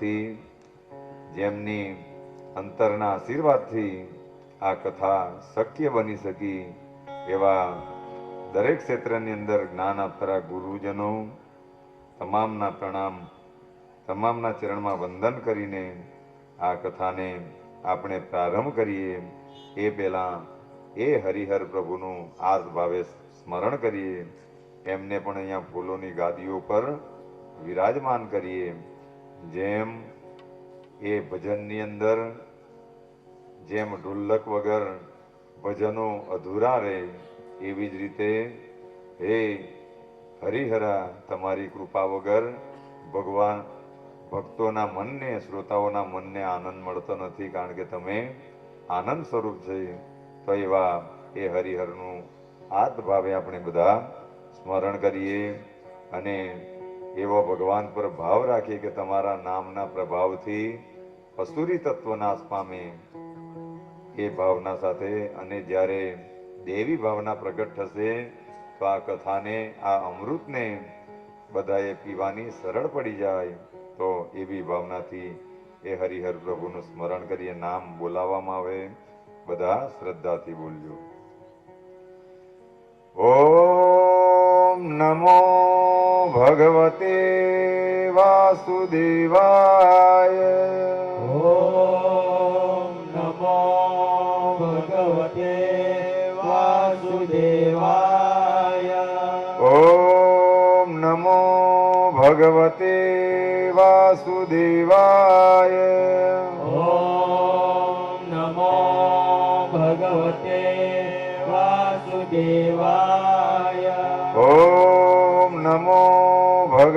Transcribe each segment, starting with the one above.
પ્રસાદથી જેમની અંતરના આશીર્વાદથી આ કથા શક્ય બની શકી એવા દરેક ક્ષેત્રની અંદર જ્ઞાન આપનારા ગુરુજનો તમામના પ્રણામ, તમામના ચરણમાં વંદન કરીને આ કથાને આપણે પ્રારંભ કરીએ. એ પહેલાં એ હરિહર પ્રભુનું આર્ત ભાવે સ્મરણ કરીએ. એમને પણ અહીંયા ફૂલોની ગાદીઓ પર વિરાજમાન કરીએ. જેમ એ ભજનની અંદર, જેમ ઢુલ્લક વગર ભજનો અધૂરા રહે, એવી જ રીતે, હે હરિહરા, તમારી કૃપા વગર ભગવાન ભક્તોના મનને, શ્રોતાઓના મનને આનંદ મળતો નથી, કારણ કે તમે આનંદ સ્વરૂપ છે. તો એવા એ હરિહરનું આત ભાવે આપણે બધા સ્મરણ કરીએ અને એવો ભગવાન પર ભાવ રાખી કે તમારા નામના પ્રભાવથી અસુરી તત્વ નાશ પામે એ ભાવના સાથે અને જ્યારે દેવી ભાવના પ્રગટ થશે, તો આ કથાને, આ અમૃતને બધાએ પીવાની સરળ પડી જાય, તો એવી ભાવનાથી એ હરિહર પ્રભુનું સ્મરણ કરીએ, નામ બોલાવવામાં આવે, બધા શ્રદ્ધાથી બોલજો ઓમ भगवते वासुदेवाय। ॐ नमो भगवते वासुदेवाय। ॐ नमो भगवते वासुदेवाय।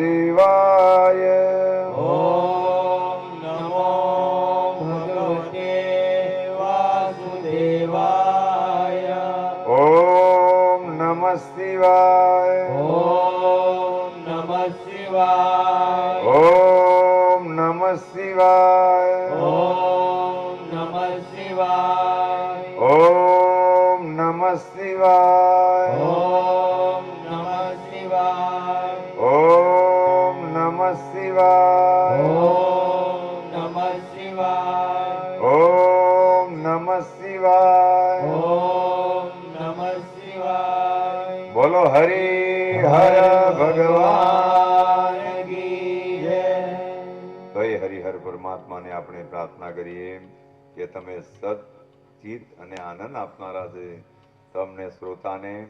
વાસુદેવાય ઓમ નમો ભગવતે વાસુદેવાય ઓમ નમ શિવાય ઓમ નમ શિવાય ઓમ નમ શિવાય ઓમ નમ શિવાય હર ભગવાન એ હરિહર પરમાત્માને આપણે પ્રાર્થના કરીએ કે તમે સત સચિત અને આનંદ આપનારા છે. તમને શ્રોતાને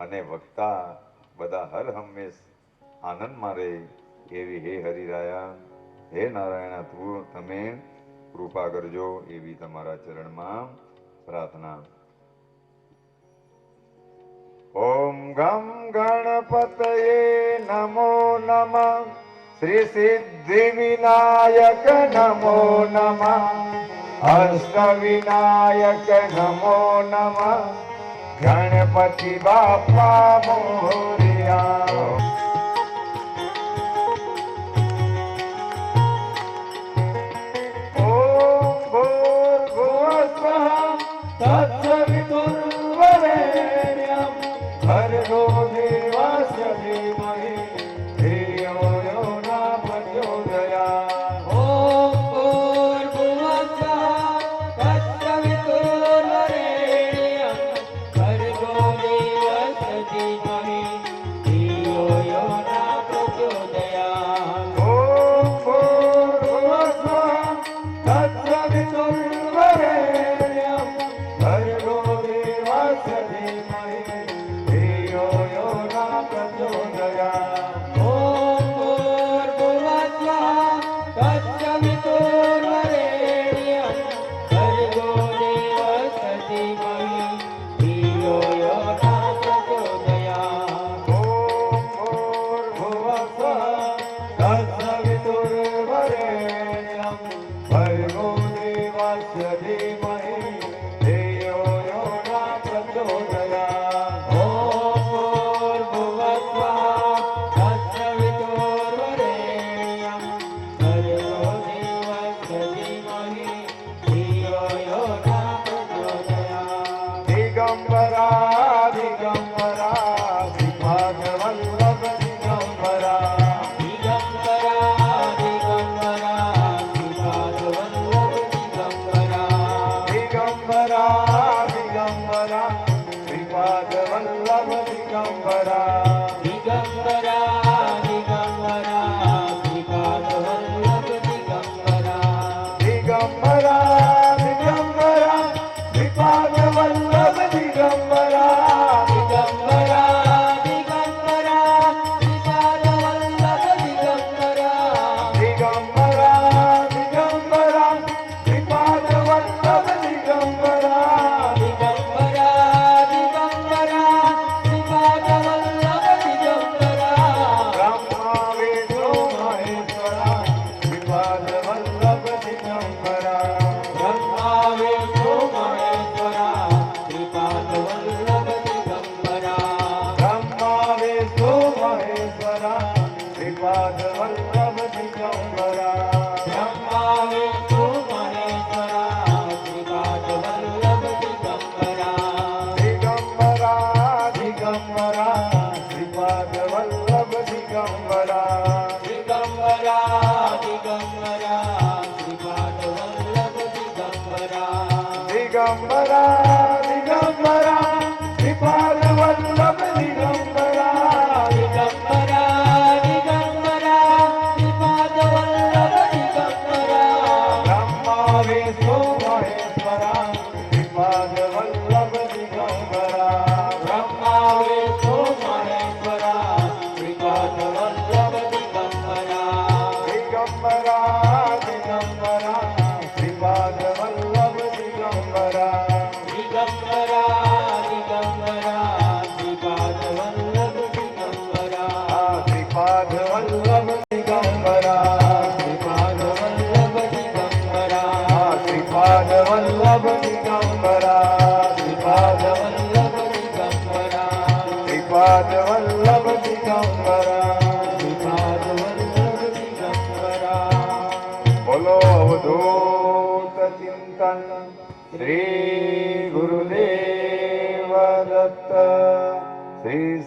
અને વક્તા બધા હર હંમેશ આનંદમાં રહે એવી હે હરિરાયા. હે નારાયણ તું, તમે કૃપા કરજો એવી તમારા ચરણમાં પ્રાર્થના. ઓમ ગમ ગણપતયે નમો નમઃ. શ્રી સિદ્ધિ વિનાયક નમો નમઃ. હસ્ત વિનાયક નમો નમઃ. ગણપતિ બાપા મોરિયા রোধে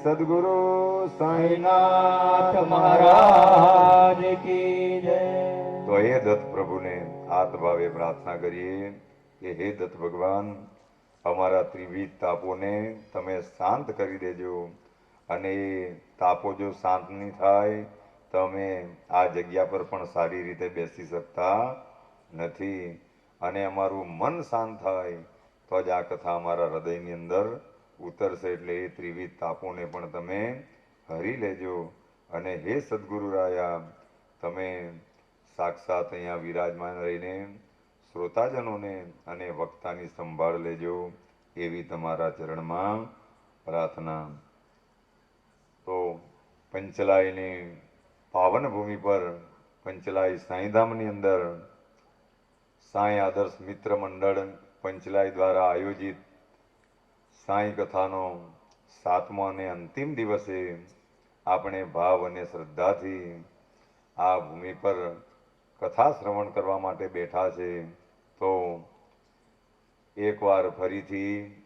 સદગુરુ સાંઈનાથ મહારાજ કી તો એ દત્ત પ્રભુને આત્મભાવે પ્રાર્થના કરીએ કે હે દત્ત ભગવાન અમારા ત્રિવિધ તાપોને તમે શાંત કરી દેજો અને એ તાપો જો શાંત નહીં થાય તો અમે આ જગ્યા પર પણ સારી રીતે બેસી શકતા નથી. અને અમારું મન શાંત થાય, તો જ આ કથા અમારા હૃદયની અંદર ઉતરશે એટલે એ ત્રિવિધ તાપોને પણ તમે હરી લેજો. અને હે સદગુરુ રાયા, તમે સાક્ષાત અહીંયા વિરાજમાન રહીને શ્રોતાજનોને અને વક્તાની સંભાળ લેજો એવી તમારા ચરણમાં પ્રાર્થના તો પંચલાયની પાવન ભૂમિ પર પંચલાય સાંઈધામની અંદર સાંઈ આદર્શ મિત્ર મંડળ પંચલાય દ્વારા આયોજિત સાંઈ કથાનો સાતમો અને અંતિમ દિવસે આપણે ભાવ અને શ્રદ્ધાથી આ ભૂમિ પર કથા શ્રવણ કરવા માટે બેઠા છે. તો એકવાર ફરીથી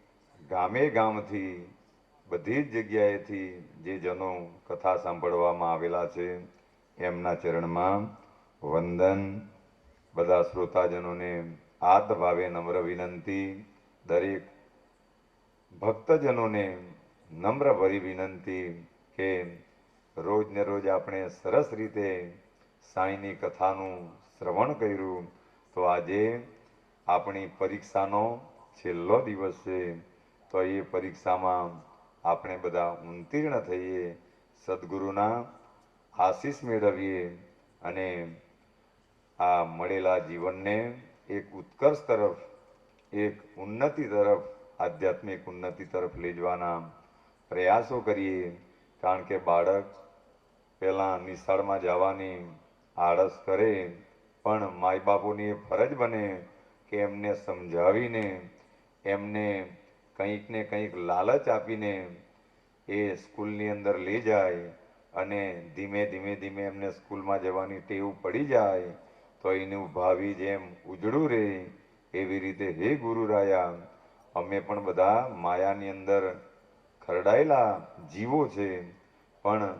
ગામે ગામથી બધી જ જગ્યાએથી જે જનો કથા સાંભળવામાં આવેલા છે, એમના ચરણમાં વંદન. બધા શ્રોતાજનોને આદ ભાવે નમ્ર વિનંતી. દરેક ભક્તજનોને નમ્ર ભરી વિનંતી કે રોજ ને રોજ આપણે સરસ રીતે સાંઈની કથાનું શ્રવણ કર્યું. તો આજે આપણી પરીક્ષાનો છેલ્લો દિવસ છે. તો એ પરીક્ષામાં આપણે બધા ઉત્તીર્ણ થઈએ, સદગુરુના આશીષ મેળવીએ અને આ મળેલા જીવનને એક ઉત્કર્ષ તરફ, એક ઉન્નતિ તરફ, આધ્યાત્મિક ઉન્નતિ તરફ લઈ જવાના પ્રયાસો કરીએ. કારણ કે બાળક પહેલાં નિશાળમાં જવાની આળસ કરે, પણ માય બાપુની એ ફરજ બને કે એમને સમજાવીને એમને કંઈક ને કંઈક લાલચ આપીને એ સ્કૂલની અંદર લઈ જાય અને ધીમે ધીમે ધીમે એમને સ્કૂલમાં જવાની ટેવ પડી જાય, તો એનું ભાવિ જેમ ઉજળું રહે એવી રીતે, હે ગુરુ રાયા, અમે પણ બધા માયાની અંદર ખરડાયેલા જીવો છે, પણ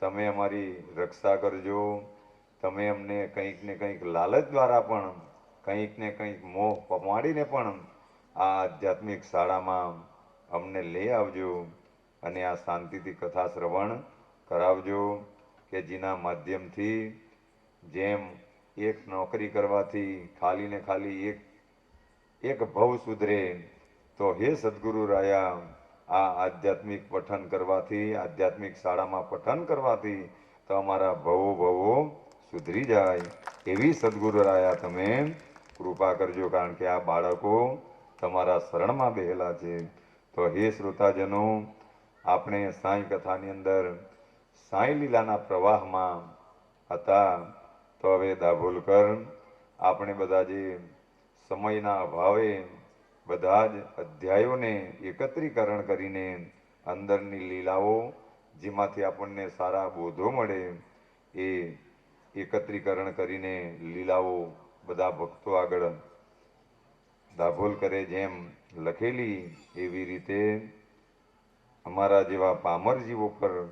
તમે અમારી રક્ષા કરજો, તમે અમને કંઈક ને કંઈક લાલચ દ્વારા પણ કંઈક ને કંઈક મોહ પમાડીને પણ આ આધ્યાત્મિક શાળામાં અમને લઈ આવજો અને આ શાંતિથી કથા શ્રવણ કરાવજો કે જેના માધ્યમથી જેમ એક નોકરી કરવાથી ખાલી ને ખાલી એક એક ભવ સુધરે, તો હે સદગુરુ રાયા, આ આધ્યાત્મિક પઠન કરવાથી, આધ્યાત્મિક શાળામાં પઠન કરવાથી તો અમારા ભવો ભવો સુધરી જાય. એવી સદગુરુ રાયા તમે કૃપા કરજો કારણ કે આ બાળકો તમારા શરણમાં બેહેલા છે. તો હે શ્રોતાજનો, આપણે સાંઈ કથાની અંદર સાંઈ લીલાના પ્રવાહમાં હતા. તો હવે દાભોલકર, આપણે બધા જે સમયના અભાવે બધા જ અધ્યાયોને એકત્રીકરણ કરીને અંદરની લીલાઓ, જેમાંથી આપણને સારા બોધો મળે, એ એકત્રીકરણ કરીને લીલાઓ બધા ભક્તો આગળ દાભોલ કરે જેમ લખેલી એવી રીતે અમારા જેવા પામર જીવો પર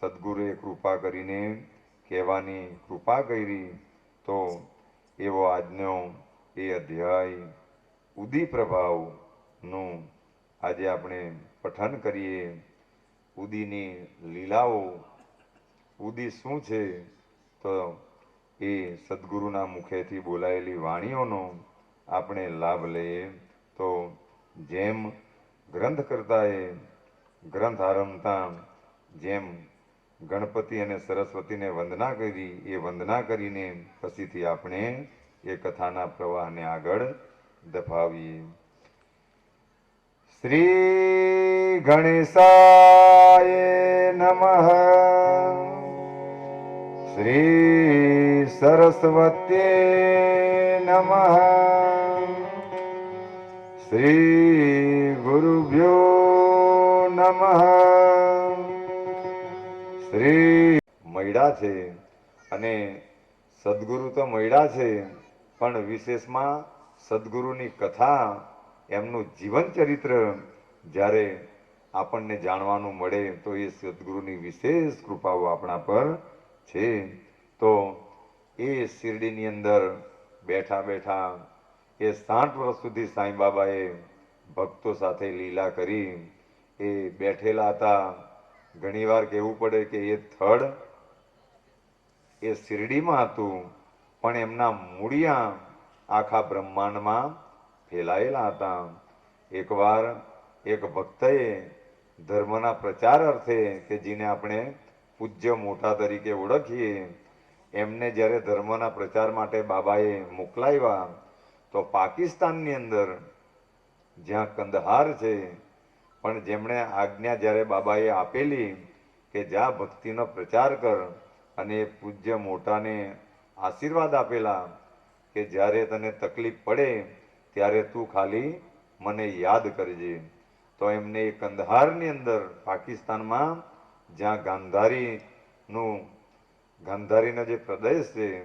સદગુરુએ કૃપા કરીને કહેવાની કૃપા કરી તો એવો આજનો એ અધ્યાય ઉદી પ્રભાવનું આજે આપણે પઠન કરીએ. ઉદીની લીલાઓ, ઉદી શું છે? તો એ સદગુરુના મુખેથી બોલાયેલી વાણીઓનો આપણે લાભ લઈએ. તો જેમ ગ્રંથ કરતાએ ગ્રંથ આરંભતા, જેમ ગણપતિ અને સરસ્વતીને વંદના કરી, એ વંદના કરીને પછીથી આપણે એ કથાના પ્રવાહને આગળ દફાવીએ શ્રી ગણેશાય નમઃ. શ્રી સરસ્વત્યે નમઃ શ્રી ગુરુભ્યો નમઃ શ્રી મૈડા છે અને સદગુરુ તો મૈડા છે, પણ વિશેષમાં સદગુરુની કથા એમનું જીવન ચરિત્ર જ્યારે આપણને જાણવાનું મળે, તો એ સદગુરુની વિશેષ કૃપાઓ આપણા પર છે. તો એ શિરડીની અંદર બેઠા બેઠા એ સાઠ વર્ષ સુધી સાંઈ બાબાએ ભક્તો સાથે લીલા કરી એ બેઠેલા હતા. ઘણીવાર કહેવું પડે કે એ થડ એ શિરડીમાં હતું, પણ એમના મૂળિયા આખા બ્રહ્માંડમાં ફેલાયેલા હતા. એકવાર એક ભક્તએ ધર્મના પ્રચાર અર્થે કે જેને આપણે પૂજ્ય મોટા તરીકે ઓળખીએ એમને જ્યારે ધર્મના પ્રચાર માટે બાબાએ મોકલાવ્યા, તો પાકિસ્તાનની અંદર જ્યાં કંદહાર છે, પણ જેમણે આજ્ઞા જ્યારે બાબાએ આપેલી કે જા ભક્તિનો પ્રચાર કર અને પૂજ્ય મોટાને આશીર્વાદ આપેલા, કે જ્યારે તને તકલીફ પડે ત્યારે તું ખાલી મને યાદ કરજે. તો એમને એ કંદહારની અંદર પાકિસ્તાનમાં જ્યાં ગાંધારીનું ગાંધારીનો જે પ્રદેશ છે,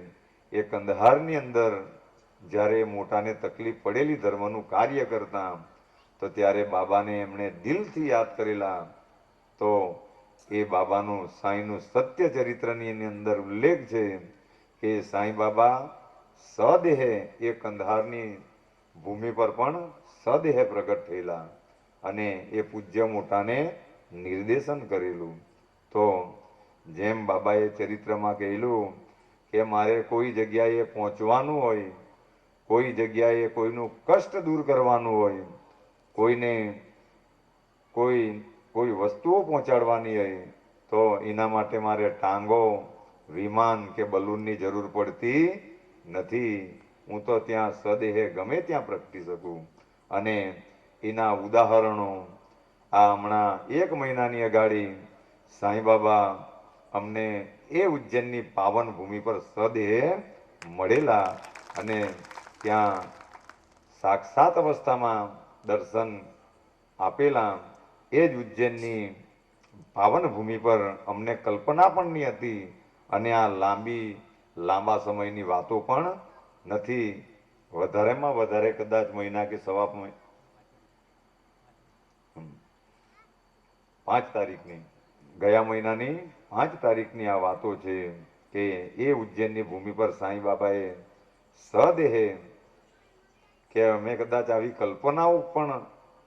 એ કંદહારની અંદર જ્યારે મોટાને તકલીફ પડેલી ધર્મનું કાર્ય કરતા, તો ત્યારે બાબાને એમણે દિલથી યાદ કરેલા. તો એ બાબાનું સાંઈનું સત્ય ચરિત્રની એની અંદર ઉલ્લેખ છે કે સાંઈ બાબા સદેહે એ કંદહારની ભૂમિ પર પણ સદેહે પ્રગટ થયેલા અને એ પૂજ્ય મોટાને નિર્દેશન કરેલું. તો જેમ બાબાએ ચરિત્રમાં કહેલું કે મારે કોઈ જગ્યાએ પહોંચવાનું હોય, કોઈ જગ્યાએ કોઈનું કષ્ટ દૂર કરવાનું હોય, કોઈને કોઈ કોઈ વસ્તુઓ પહોંચાડવાની હોય, તો એના માટે મારે ટાંગો, વિમાન કે બલૂનની જરૂર પડતી નથી. હું તો ત્યાં સદેહે ગમે ત્યાં પ્રગટી શકું. અને એના ઉદાહરણો આ હમણાં એક મહિનાની અગાડી સાંઈ બાબા અમને એ ઉજ્જૈનની પાવન ભૂમિ પર સદેહ મળેલા અને ત્યાં સાક્ષાત અવસ્થામાં દર્શન આપેલા એ જ ઉજ્જૈનની પાવન ભૂમિ પર અમને કલ્પના પણ નહીં હતી અને આ લાંબી, લાંબા સમયની વાતો પણ નથી. વધારેમાં વધારે કદાચ મહિના કે સવા પાંચ તારીખની, ગયા મહિનાની પાંચ તારીખની આ વાતો છે કે એ ઉજ્જૈનની ભૂમિ પર સાંઈ બાબાએ સદેહે કે અમે કદાચ આવી કલ્પનાઓ પણ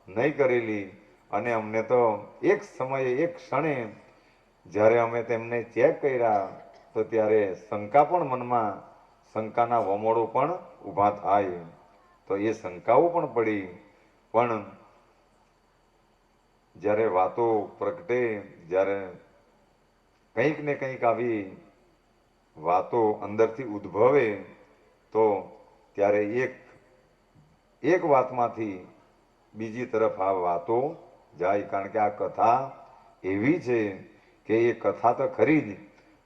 નહીં કરેલી અને અમને તો એક સમયે, એક ક્ષણે જ્યારે અમે તેમને ચેક કર્યા, તો ત્યારે શંકા પણ મનમાં શંકાના વમોડો પણ ઊભા થાય. તો એ શંકાઓ પણ પડી. પણ જ્યારે વાતો પ્રગટે, જ્યારે કંઈક ને કંઈક આવી વાતો અંદરથી ઉદ્ભવે, તો ત્યારે એક એક વાતમાંથી બીજી તરફ આ વાતો જાય. કારણ કે આ કથા એવી છે કે એ કથા તો ખરી જ,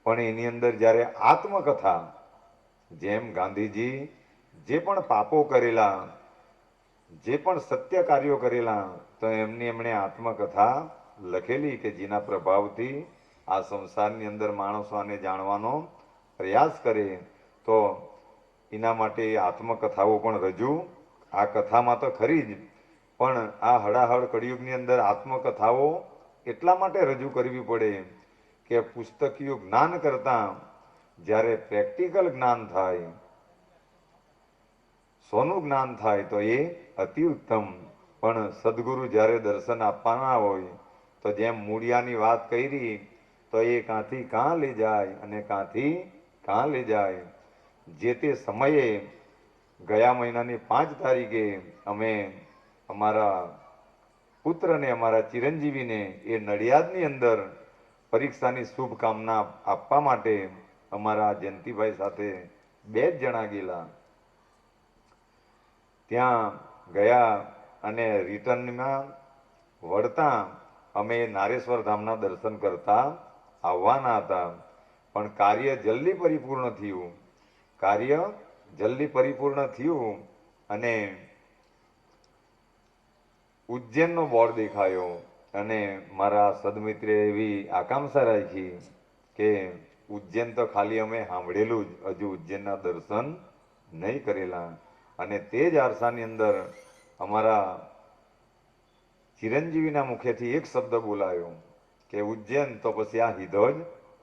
પણ એની અંદર જ્યારે આત્મકથા, જેમ ગાંધીજી જે પણ પાપો કરેલા, જે પણ સત્ય કાર્યો કરેલા, તો એમની એમણે આત્મકથા લખેલી કે જેના પ્રભાવથી આ સંસારની અંદર માણસો આને જાણવાનો પ્રયાસ કરે તો એના માટે આત્મકથાઓ પણ રજૂ. આ કથામાં તો ખરી જ, પણ આ હડાહડ કળિયુગની અંદર આત્મકથાઓ એટલા માટે રજૂ કરવી પડે કે પુસ્તકીય જ્ઞાન કરતા જ્યારે પ્રેક્ટિકલ જ્ઞાન થાય, સોનું જ્ઞાન થાય તો એ અતિ ઉત્તમ. પણ સદગુરુ જ્યારે દર્શન આપવાના હોય તો જેમ મૂળિયાની વાત કરી તો એ કાંથી કાં લઈ જાય અને કાંથી કાં લઈ જાય? જે તે સમયે ગયા મહિનાની પાંચ તારીખે અમે અમારા પુત્રને, અમારા ચિરંજીવીને એ નડિયાદની અંદર પરીક્ષાની શુભકામના આપવા માટે અમારા જયંતિભાઈ સાથે બે જ જણા ગયેલા. ત્યાં ગયા અને રિટર્નમાં વળતા અમે નારેશ્વર ધામના દર્શન કરતા આવવાના હતા. પણ કાર્ય જલ્દી પરિપૂર્ણ થયું. કાર્ય જલ્દી પરિપૂર્ણ થયું અને ઉજ્જૈનનો બોર્ડ દેખાયો અને મારા સદમિત્રે એવી આકાંક્ષા રાખી કે ઉજ્જૈન તો ખાલી અમે સાંભળેલું જ. હજુ ઉજ્જૈનના દર્શન નહીં કરેલા. અને તે જ આરસાની અંદર અમારા ચિરંજીવીના મુખેથી એક શબ્દ બોલાયો. કે ઉજ્જૈન તો પછી આ સીધો જ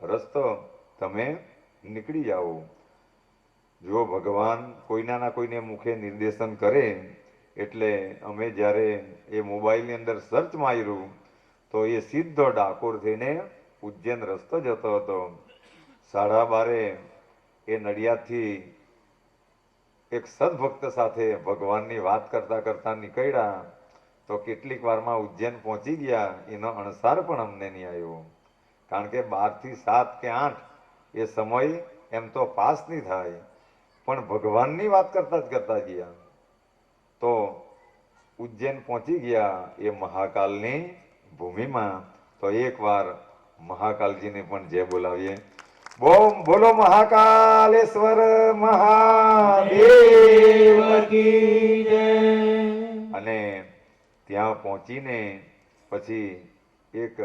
રસ્તો તમે નીકળી જાઓ. જો ભગવાન કોઈના ના કોઈને મુખે નિર્દેશન કરે, એટલે અમે જ્યારે એ મોબાઈલની અંદર સર્ચ માર્યું, તો એ સીધો ડાકોર થઈને ઉજ્જૈન રસ્તો જતો હતો. સાડા બારે એ નડિયાદથી એક સદભક્ત સાથે ભગવાનની વાત કરતા કરતા નીકળ્યા. તો કેટલીક વારમાં ઉજ્જૈન પહોંચી ગયા. એનો અણસાર પણ અમને નહીં આવ્યો. કારણ કે બારથી સાત કે આઠ એ સમય એમ તો પાસ નહીં થાય. પણ ભગવાનની વાત કરતા જ કરતા ગયા. તો ઉજ્જૈન પહોંચી ગયા એ મહાકાલની ભૂમિમાં. તો એકવાર મહાકાલજીને પણ જય બોલાવીએ. બોમ બોલો મહાકાલેશ્વર મહાદેવ. અને ત્યાં પહોંચીને પછી એક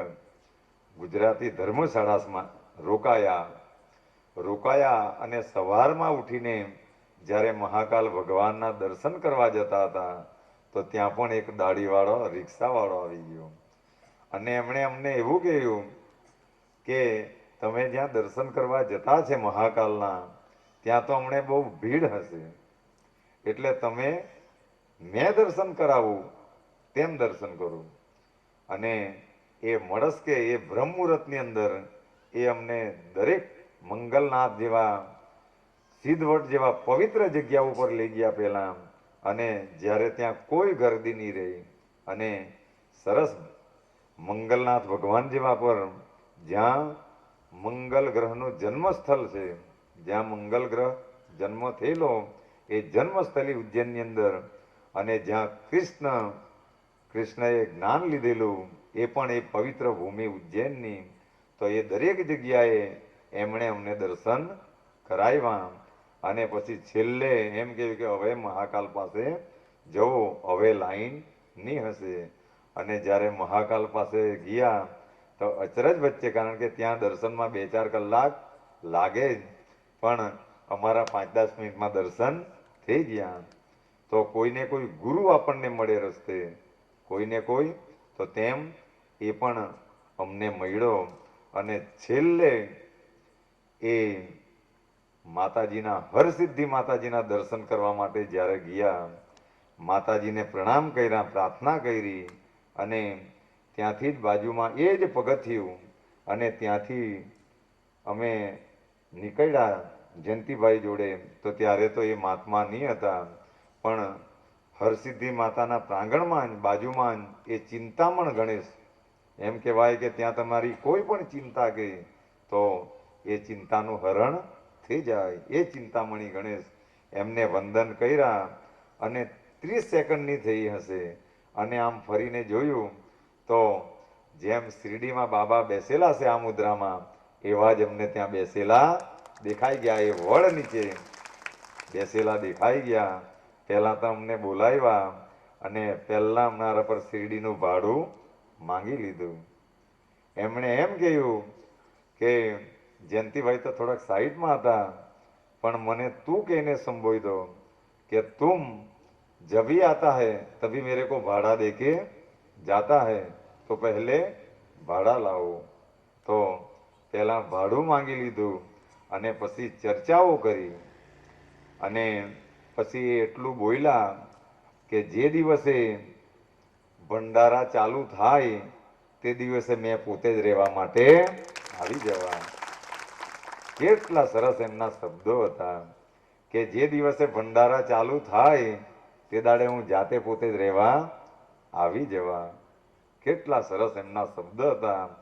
ગુજરાતી ધર્મશાળામાં રોકાયા. રોકાયા અને સવારમાં ઉઠીને જ્યારે મહાકાલ ભગવાનના દર્શન કરવા જતા હતા, તો ત્યાં પણ એક દાઢીવાળો રિક્ષાવાળો આવી ગયો. અને એમણે અમને એવું કહ્યું કે, તમે જ્યાં દર્શન કરવા જતા છે મહાકાલના, ત્યાં તો અમને બહુ ભીડ હશે. એટલે તમે મેં દર્શન કરાવું. તેમ દર્શન કરું. અને એ મળસ કે એ બ્રહ્મુહૂર્તની અંદર એ અમને દરેક મંગલનાથ જેવા, સિદ્ધવટ જેવા પવિત્ર જગ્યા ઉપર લઈ ગયા પહેલા. અને જ્યારે ત્યાં કોઈ ગરદી નહીં રહી અને સરસ મંગલનાથ ભગવાન જેવા પર જ્યાં મંગલ ગ્રહનું જન્મસ્થળ છે, જ્યાં મંગલ ગ્રહ જન્મ થયેલો, એ જન્મસ્થળી ઉજ્જૈનની અંદર અને જ્યાં કૃષ્ણ કૃષ્ણએ જ્ઞાન લીધેલું, એ પણ એ પવિત્ર ભૂમિ ઉજ્જૈનની. તો એ દરેક જગ્યાએ એમણે અમને દર્શન કરાવ્યા અને પછી છેલ્લે એમ કહેવું કે હવે મહાકાલ પાસે જવો, હવે લાઈન નહીં હશે. અને જ્યારે મહાકાલ પાસે ગયા, તો અચરજ વચ્ચે, કારણ કે ત્યાં દર્શનમાં બે ચાર કલાક લાગે જ, પણ અમારા પાંચ દસ મિનિટમાં દર્શન થઈ ગયા. તો કોઈને કોઈ ગુરુ આપણને મળે રસ્તે કોઈને કોઈ, તો તેમ એ પણ અમને મળ્યો અને છેલ્લે એ માતાજીના હરસિદ્ધિ માતાજીના દર્શન કરવા માટે જ્યારે ગયા, માતાજીને પ્રણામ કર્યા, પ્રાર્થના કરી અને ત્યાંથી જ બાજુમાં એ જ પગથિયું અને ત્યાંથી અમે નીકળ્યા જયંતિભાઈ જોડે. તો ત્યારે તો એ મહાત્મા નહીં હતા, પણ હરસિદ્ધિ માતાના પ્રાંગણમાં જ બાજુમાં એ ચિંતામણ ગણેશ, એમ કહેવાય કે ત્યાં તમારી કોઈ પણ ચિંતા કે તો એ ચિંતાનું હરણ થઈ જાય. એ ચિંતામણી ગણેશ એમને વંદન કર્યા અને ત્રીસ સેકન્ડની થઈ હશે અને આમ ફરીને જોયું તો જેમ શિરડીમાં બાબા બેસેલા છે આ મુદ્રામાં, એવા જ એમને ત્યાં બેસેલા દેખાઈ ગયા. એ વડ નીચે બેસેલા દેખાઈ ગયા. પહેલા તો અમને બોલાવ્યા અને પહેલા અમારા પર શિરડીનું ભાડું માંગી લીધું એમણે એમ કહ્યું કે જયંતિભાઈ તો થોડાક સાઈડમાં હતા પણ મને તું કહીને સંબોધો કે તુમ जब भी आता है तभी मेरे को भाड़ा दे के जाता है तो पहले ભાડા લાવો તો પહેલા ભાડું માંગી લીધું અને પછી ચર્ચાઓ કરી અને પછી એટલું બોલ્યા કે જે દિવસે ભંડારા ચાલુ થાય તે દિવસે મેં પોતે જ રહેવા માટે આવી જવા. કેટલા સરસ એમના શબ્દો હતા કે જે દિવસે ભંડારા ચાલુ થાય તે દાડે હું જાતે પોતે જ રહેવા આવી જવા. કેટલા સરસ એમના શબ્દ હતા.